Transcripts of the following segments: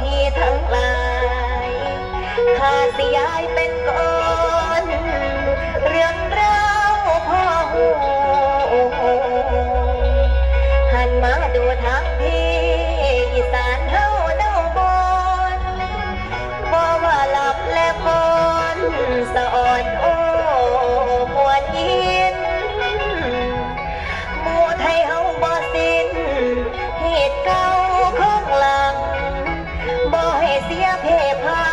พี่ทั้งหลายข้าสิยายเป็นก่อนเรื่องราวพ่อหูหันมาดูทางพี่อีสานเฮาเนาบนบ่ว่าหลับและพรสะอ่อนโอ บ่ให้เสียเพพั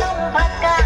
ต้องพักกัน